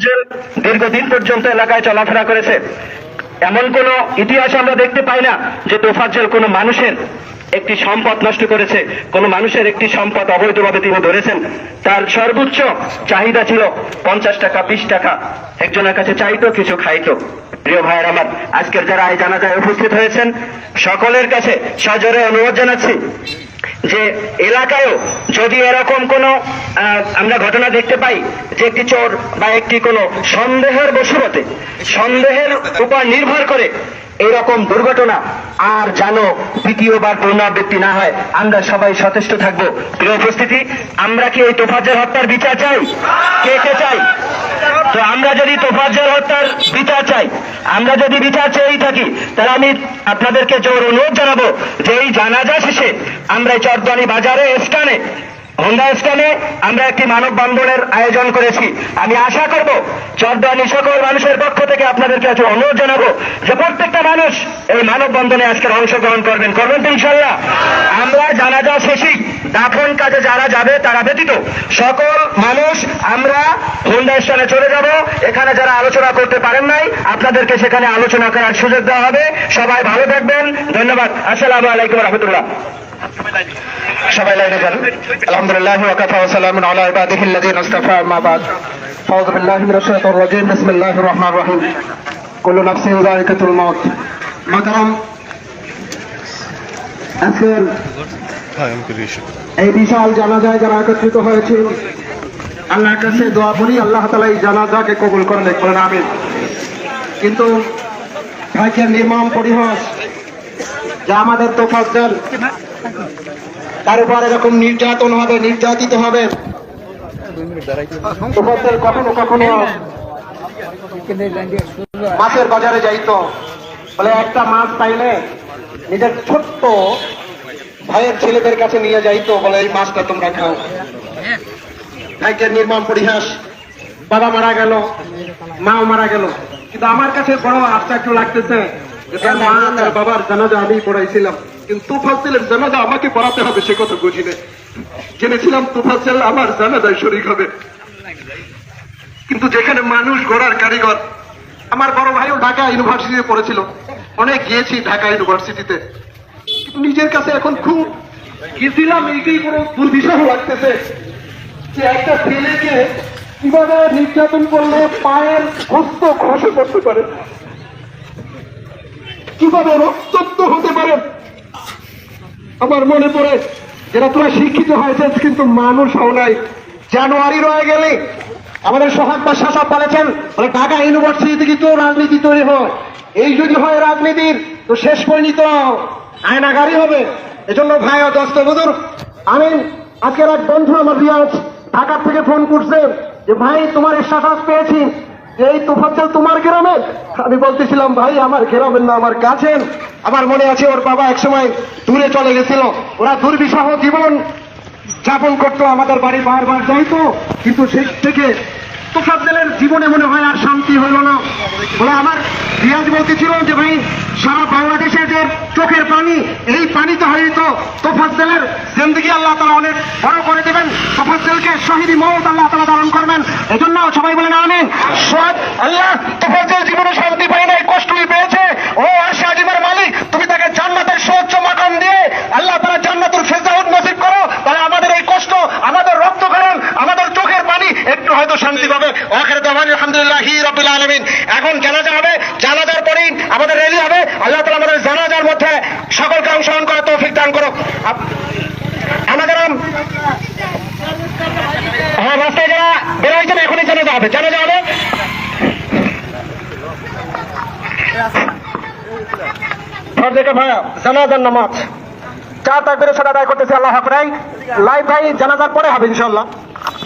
তোফাজ্জল দীর্ঘদিন পর্যন্ত এলাকায় চলাফেরা করেছে। এমন কোন ইতিহাস আমরা দেখতে পাই না যে তোফাজ্জল কোনো মানুষের একটি সম্পদ নষ্ট করেছে, কোন মানুষের একটি সম্পদ অবৈধভাবে তিনি ধরেছেন। তার সর্বোচ্চ চাহিদা ছিল পঞ্চাশ টাকা, বিশ টাকা। একজনের কাছে চাইতো, কিছু খাইতো। প্রিয় ভাইয়ের আমার, আজকের যারা এই জানাজায় উপস্থিত হয়েছেন, সকলের কাছে সজোরে অনুরোধ জানাচ্ছি যে এলাকায়ও যদি এরকম কোন আমরা ঘটনা দেখতে পাই যে একটি চোর বা একটি কোনো সন্দেহের বশবতে সন্দেহের উপর নির্ভর করে এরকম দুর্ঘটনা আর যেন দ্বিতীয়বার পুনরাবৃত্তি না হয়, আমরা সবাই সচেষ্ট থাকব। প্রিয় উপস্থিতি, আমরা কি এই তোফাজ্জল হত্যার বিচার চাই? কে কে চাই? তো আমরা যদি তোফাজ্জল হত্যার বিচার চাই, আমরা যদি বিচার চেয়েই থাকি, তাহলে আমি আপনাদেরকে জোর অনুরোধ জানাব যে এই জানাজা শেষে আমরা চরদানি বাজারে স্থানে, হোন্ডা স্থানে আমরা একটি মানববন্ধনের আয়োজন করেছি। আমি আশা করব চরদানি সকল মানুষের পক্ষ থেকে আপনাদেরকে আজকে অনুরোধ জানাব যে প্রত্যেকটা মানুষ এই মানববন্ধনে আজকের অংশগ্রহণ করবেন। করবেন তো ইনশাল্লাহ। আমরা জানাজা শেষেই দাফন কাজে যারা যাবে, তারা ব্যতীত সকল মানুষ আমরা হোন্ডা চলে যাব। এখানে যারা আলোচনা করতে পারেন নাই, আপনাদেরকে সেখানে আলোচনা করার সুযোগ দেওয়া হবে। সবাই ভালো থাকবেন। ধন্যবাদ। আসসালামু আলাইকুম রহমতুল্লাহ। সবাই লাইনে যান। আলহামদুলিল্লাহ ওয়াকাফা ওয়া সালামুন আলা ইবাদিহি আল্লাযিনা ইসতাফা মা বাদ। আউযু বিল্লাহি মিনাশ শাইতানির রাজীম। বিসমিল্লাহির রহমানির রহিম। কুল্লু নাফসিন যায়িকাতুল মাউত। আজকের এই বিশাল জানাজায় যারা একত্রিত হয়েছে, আল্লাহর কাছে দোয়া করি, আল্লাহ তালা এই জানাজাকে কবুল করেন বলেন আমিন। কিন্তু ভাইকে নির্মম পরিহাস, যা আমাদের তোফাজ্জল তার উপর এরকম নির্যাতন হবে, নির্যাতিত হবে। কখনো কখনো মাছের বাজারে যাইতো। বলে একটা মাছ পাইলে নিজের ছোট্ট ভাইয়ের ছেলেদের কাছে নিয়ে যাইতো বলে এই মাছটা তোমরা খাও। ভাইকের নির্মম পরিহাস। বাবা মারা গেল, মাও মারা গেল। কিন্তু আমার কাছে বড় আশ্চর্য লাগতেছে তার মা তার বাবার জানাজা আমি পড়াইছিলাম। কিন্তু তুফাসেলের জানাজা আমাকে পড়াতে হবে, সে কথা বুঝি না জেনেছিলাম তুফাসেল আমার জানাজায় শরিক হবে। কিন্তু যেখানে মানুষ গড়ার কারিগর, আমার বড় ভাইও ঢাকা ইউনিভার্সিটিতে পড়েছিল। অনেক গিয়েছি ঢাকা ইউনিভার্সিটিতে। নিজের কাছে এখন খুব গেছিলাম, এইটাই বড় দুর্বিষহ লাগতেছে যে একটা ছেলেকে কীভাবে নির্যাতন করলে পায়ের হস্ত খসে করতে পারে? কীভাবে রক্তাক্ত হতে পারে? আমার মনে পড়ে, যারা তোরা শিক্ষিত হয়েছে, কিন্তু মানুষ হও নাই। জানুয়ারি রয়ে গেলে আমাদের সোহাগ বা শাসক বলেছেন, বলে, ঢাকা ইউনিভার্সিটি কিন্তু রাজনীতি তৈরি হয়। এই যদি হয় রাজনীতির, তো শেষ পরিণত। আয়নাগারি হবে। এজন্য ভাই দস্ত বুধুর আমি আজকের এক বন্ধু আমার রিয়াজ ঢাকার থেকে ফোন করছে যে, ভাই, তোমার স্ট্যাটাস পেয়েছি। এই তোফাজ্জল তোমার গ্রামের আমি বলতেছিলাম, ভাই, আমার গ্রামের না আমার কাছের আমার মনে আছে ওর বাবা একসময় দূরে চলে গেছিল। ওরা দুর্বিষহ জীবন যাপন করতো, আমাদের বাড়ি বারবার যাইতো। কিন্তু সেই থেকে জীবনে মনে হয় আর শান্তি হইল না। বলে আমার রিয়াজ বলতেছিল যে, ভাই, সারা বাংলাদেশের যে চোখের পানি, এই পানিতে হয়তো তোফাজ্জেলের জিন্দগি আল্লাহ তালা অনেক বড় করে দেবেন। তোফাজ্জেলকে শহীদ মৌত আল্লাহ তালা ধারণ করবেন। এজন্য সবাই বলেন আমি সব আল্লাহ তোফাজ্জল জীবনে শান্তি পায় নাই কষ্টই পেয়েছে ও আশা আজিমের মালিক তুমি তাকে জান্নাতের সহ্য মাকাম দিয়ে আল্লাহ তারা জান্নাতুল ফেজাউদ নসিব করো তাহলে আমাদের এই কষ্ট আমাদের রক্তক্ষরণ আমাদের চোখের পানি একটু শান্তি পাবে। ওখানে দামান আলহামদুলিল্লাহ রবিল আলমিন। এখন জানাজা হবে, জানাজার পরেই আমাদের রেলি হবে। আল্লাহ তালা আমাদের জানাজার মধ্যে সকলকে অংশগ্রহণ করার তৌফিক দান করো আমাদের হ্যাঁ রাস্তায় যারা বেরোয়ছেন এখনই জানাজা হবে। জানাজা হবে। ভাইয়া, জানাজার নামাজ। চা তাকবিরের সাথে আদায় করতেছি আল্লাহ হাফরাই লাইভ ভাই, জানাজার পরে হবে ইনশাল্লাহ